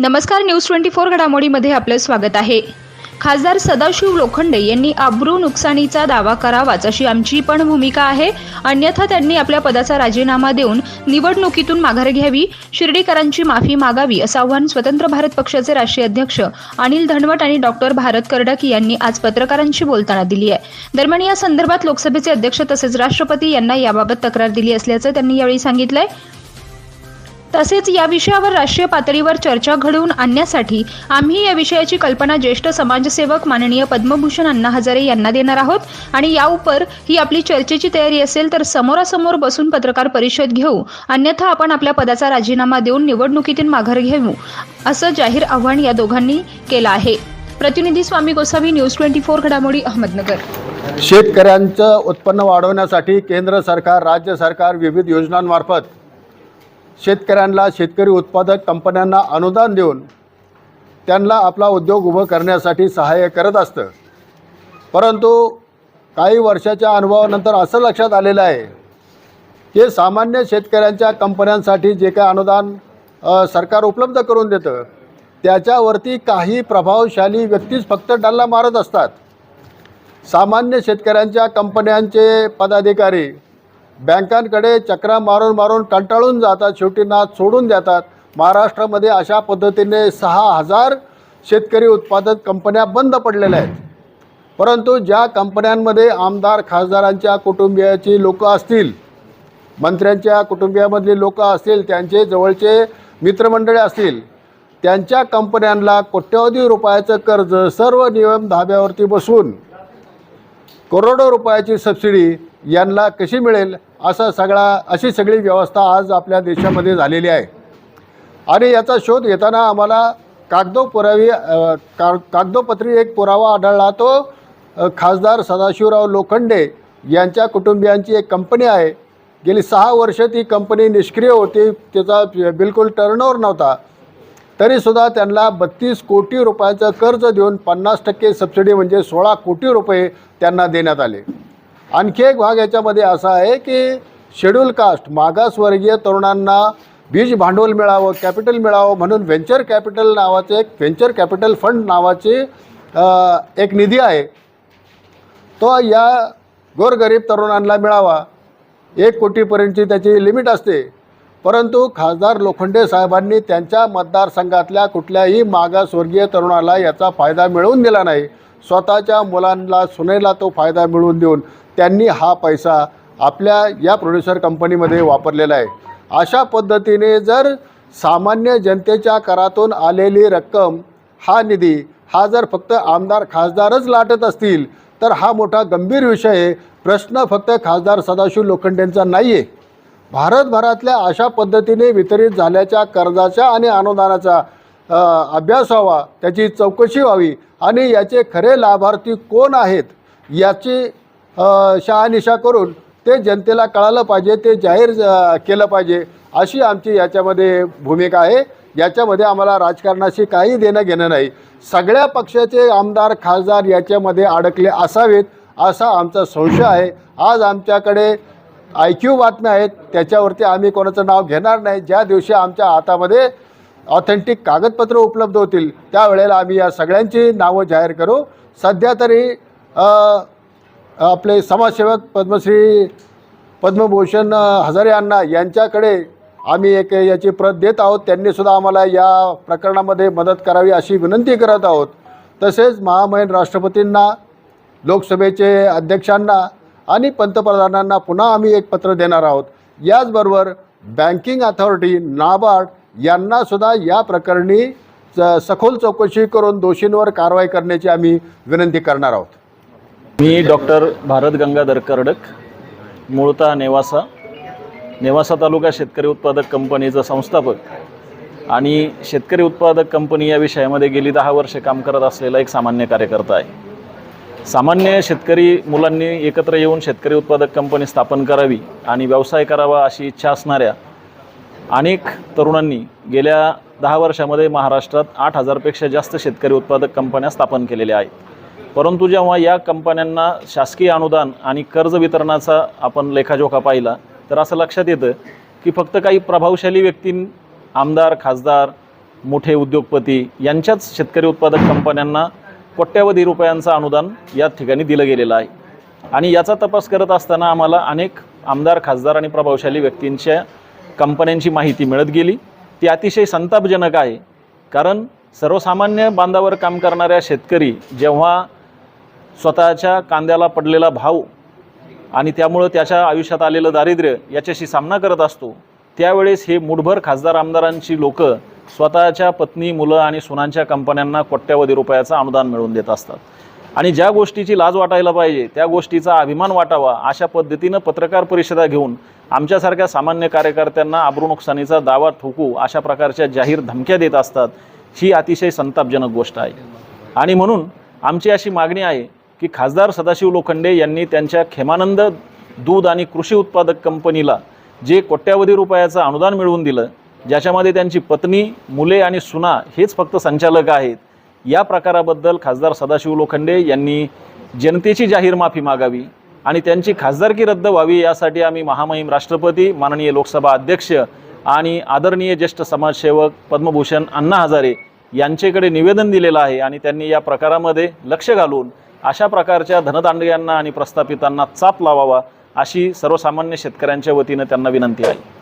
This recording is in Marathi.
नमस्कार न्यूज ट्वेंटी फोर घडामोडीमध्ये आपलं स्वागत आहे. खासदार सदाशिव लोखंडे यांनी अब्रू नुकसानीचा दावा करावाच अशी आमची पण भूमिका आहे. अन्यथा त्यांनी आपल्या पदाचा राजीनामा देऊन निवडणुकीतून माघार घ्यावी शिर्डीकरांची माफी मागावी असं आव्हान स्वतंत्र भारत पक्षाचे राष्ट्रीय अध्यक्ष अनिल धनवट आणि डॉक्टर भारत कर्डक यांनी आज पत्रकारांशी बोलताना दिली आहे. दरम्यान या संदर्भात लोकसभेचे अध्यक्ष तसेच राष्ट्रपती यांना याबाबत तक्रार दिली असल्याचं त्यांनी यावेळी सांगितलंय. तसेच या विषयावर राष्ट्रीय पातळीवर चर्चा घडवून आणण्यासाठी आम्ही या विषयाची कल्पना ज्येष्ठ समाजसेवक माननीय पद्मभूषण अण्णा हजारे यांना देणार आहोत. आणि या उपर ही आपली चर्चेची तयारी असेल तर समोरासमोर बसून पत्रकार परिषद घेऊ. अन्यथा आपण आपल्या पदाचा राजीनामा देऊन निवडणुकीतून माघार घेऊ. असं जाहीर आव्हान या दोघांनी केलं आहे. प्रतिनिधी Swami Gosavi news twenty four घडामोडी अहमदनगर. शेतकऱ्यांचं उत्पन्न वाढवण्यासाठी केंद्र सरकार राज्य सरकार विविध योजनांमार्फत शेतकऱ्यांना शेतकरी उत्पादक कंपन्यांना अनुदान देऊन त्यांना आपला उद्योग उभं करण्यासाठी सहाय्य करत असतं. परंतु काही वर्षाच्या अनुभवानंतर असं लक्षात आलेलं आहे की सामान्य शेतकऱ्यांच्या कंपन्यांसाठी जे काय अनुदान सरकार उपलब्ध करून देतं त्याच्यावरती काही प्रभावशाली व्यक्तीच फक्त डल्ला मारत असतात. सामान्य शेतकऱ्यांच्या कंपन्यांचे पदाधिकारी बँकांकडे चक्रा मारून मारून कंटाळून जातात शेवटी नाच सोडून देतात. महाराष्ट्रामध्ये अशा पद्धतीने सहा हजार शेतकरी उत्पादक कंपन्या बंद पडलेल्या आहेत. परंतु ज्या कंपन्यांमध्ये आमदार खासदारांच्या कुटुंबियाची लोकं असतील मंत्र्यांच्या कुटुंबियामधली लोकं असतील त्यांचे जवळचे मित्रमंडळी असतील त्यांच्या कंपन्यांना कोट्यवधी रुपयाचं कर्ज सर्व नियम धाब्यावरती बसून करोडो रुपयाची सबसिडी यांना कशी मिळेल असा सगळा अशी सगळी व्यवस्था आज आपल्या देशामध्ये झालेली आहे. आणि याचा शोध घेताना आम्हाला कागदोपुरावी पुरावी का कागदोपत्री एक पुरावा आढळला. तो खासदार सदाशिवराव लोखंडे यांच्या कुटुंबियांची एक कंपनी आहे. गेली सहा वर्ष ती कंपनी निष्क्रिय होती. त्याचा बिलकुल टर्नओव्हर नव्हता. तरीसुद्धा त्यांना बत्तीस कोटी रुपयाचं कर्ज देऊन पन्नास टक्के सबसिडी म्हणजे सोळा कोटी रुपये त्यांना देण्यात आले. आणखी एक भाग याच्यामध्ये असा आहे की शेड्यूल कास्ट मागासवर्गीय तरुणांना बीज भांडवल मिळावं कॅपिटल मिळावं म्हणून व्हेंचर कॅपिटल नावाचे एक व्हेंचर कॅपिटल फंड नावाची एक निधी आहे. तो या गोरगरीब तरुणांना मिळावा. एक कोटीपर्यंतची त्याची लिमिट असते. परंतु खासदार लोखंडे साहेबांनी त्यांच्या मतदारसंघातल्या कुठल्याही मागासवर्गीय तरुणाला याचा फायदा मिळवून दिला नाही. स्वतःच्या मुलांना सुनेला तो फायदा मिळवून देऊन त्यांनी हा पैसा आपल्या या प्रोड्युसर कंपनीमध्ये वापरलेला आहे. अशा पद्धतीने जर सामान्य जनतेच्या करातून आलेली रक्कम हा निधी हा जर फक्त आमदार खासदारच लाटत असतील तर हा मोठा गंभीर विषय आहे. प्रश्न फक्त खासदार सदाशिव लोखंडेंचा नाही आहे भारतभरातल्या अशा पद्धतीने वितरित झाल्याच्या कर्जाच्या आणि अनुदानाचा अभ्यास व्हावा त्याची चौकशी व्हावी आणि याचे खरे लाभार्थी कोण आहेत याची शहानिशा करून ते जनतेला कळालं पाहिजे ते जाहीर केलं पाहिजे अशी आमची याच्यामध्ये भूमिका आहे. याच्यामध्ये आम्हाला राजकारणाशी काही देणं घेणं नाही. सगळ्या पक्षाचे आमदार खासदार याच्यामध्ये अडकले असावेत असा आमचा संशय आहे. आज आमच्याकडे आय क्यू बातम्या आहेत त्याच्यावरती आम्ही कोणाचं नाव घेणार नाही. ज्या दिवशी आमच्या हातामध्ये ऑथेंटिक कागदपत्र उपलब्ध होतील त्यावेळेला आम्ही या सगळ्यांची नावं जाहीर करू. सध्या तरी आपले समाजसेवक पद्मश्री पद्मभूषण हजारे अण्णा यांच्याकडे आम्ही एक याची प्रत देत आहोत. त्यांनीसुद्धा आम्हाला या प्रकरणामध्ये मदत करावी अशी विनंती करत आहोत. तसेच महामहिन राष्ट्रपतींना लोकसभेचे अध्यक्षांना आणि पंतप्रधानांना पुन्हा आम्ही एक पत्र देणार आहोत. याचबरोबर बँकिंग अथॉरिटी नाबार्ड यांनासुद्धा या प्रकरणी च- सखोल चौकशी करून दोषींवर कारवाई करण्याची आम्ही विनंती करणार आहोत. मी डॉक्टर भारत गंगाधर कर्डक मूळतः नेवासा. नेवासा तालुका शेतकरी उत्पादक कंपनीचा संस्थापक आणि शेतकरी उत्पादक कंपनी या विषयामध्ये गेली दहा वर्षे काम करत असलेला एक सामान्य कार्यकर्ता आहे. सामान्य शेतकरी मुलांनी एकत्र येऊन शेतकरी उत्पादक कंपनी स्थापन करावी आणि व्यवसाय करावा अशी इच्छा असणाऱ्या अनेक तरुणांनी गेल्या दहा वर्षामध्ये महाराष्ट्रात आठ हजारपेक्षा जास्त शेतकरी उत्पादक कंपन्या स्थापन केलेल्या आहेत. परंतु जेव्हा या कंपन्यांना शासकीय अनुदान आणि कर्ज वितरणाचा आपण लेखाजोखा पाहिला तर असं लक्षात येतं की फक्त काही प्रभावशाली व्यक्ती आमदार खासदार मोठे उद्योगपती यांच्याच शेतकरी उत्पादक कंपन्यांना कोट्यावधी रुपयांचं अनुदान या ठिकाणी दिलं गेलेलं आहे. आणि याचा तपास करत असताना आम्हाला अनेक आमदार खासदार आणि प्रभावशाली व्यक्तींच्या कंपन्यांची माहिती मिळत गेली. ती अतिशय संतापजनक आहे. कारण सर्वसामान्य बांधावर काम करणाऱ्या शेतकरी जेव्हा स्वतःच्या कांद्याला पडलेला भाव आणि त्यामुळं त्याच्या आयुष्यात आलेलं दारिद्र्य याच्याशी सामना करत असतो त्यावेळेस हे मुठभर खासदार आमदारांची लोक स्वतःच्या पत्नी मुलं आणि सुनांच्या कंपन्यांना कोट्यावधी रुपयाचं अनुदान मिळवून देत असतात. आणि ज्या गोष्टीची लाज वाटायला पाहिजे त्या गोष्टीचा अभिमान वाटावा अशा पद्धतीनं पत्रकार परिषदा घेऊन आमच्यासारख्या सामान्य कार्यकर्त्यांना आबरू नुकसानीचा दावा ठोकू अशा प्रकारच्या जाहीर धमक्या देत असतात ही अतिशय संतापजनक गोष्ट आहे. आणि म्हणून आमची अशी मागणी आहे की खासदार सदाशिव लोखंडे यांनी त्यांच्या खेमानंद दूध आणि कृषी उत्पादक कंपनीला जे कोट्यावधी रुपयाचं अनुदान मिळवून दिलं ज्याच्यामध्ये त्यांची पत्नी मुले आणि सुना हेच फक्त संचालक आहेत या प्रकाराबद्दल खासदार सदाशिव लोखंडे यांनी जनतेची जाहीर माफी मागावी आणि त्यांची खासदारकी रद्द व्हावी यासाठी आम्ही महामहिम राष्ट्रपती माननीय लोकसभा अध्यक्ष आणि आदरणीय ज्येष्ठ समाजसेवक पद्मभूषण अण्णा हजारे यांच्याकडे निवेदन दिलेलं आहे आणि त्यांनी या प्रकारामध्ये लक्ष घालून अशा प्रकारच्या धनदांडग्यांना आणि प्रस्थापितांना चाप लावावा अशी सर्वसामान्य शेतकऱ्यांच्या वतीनं त्यांना विनंती आहे.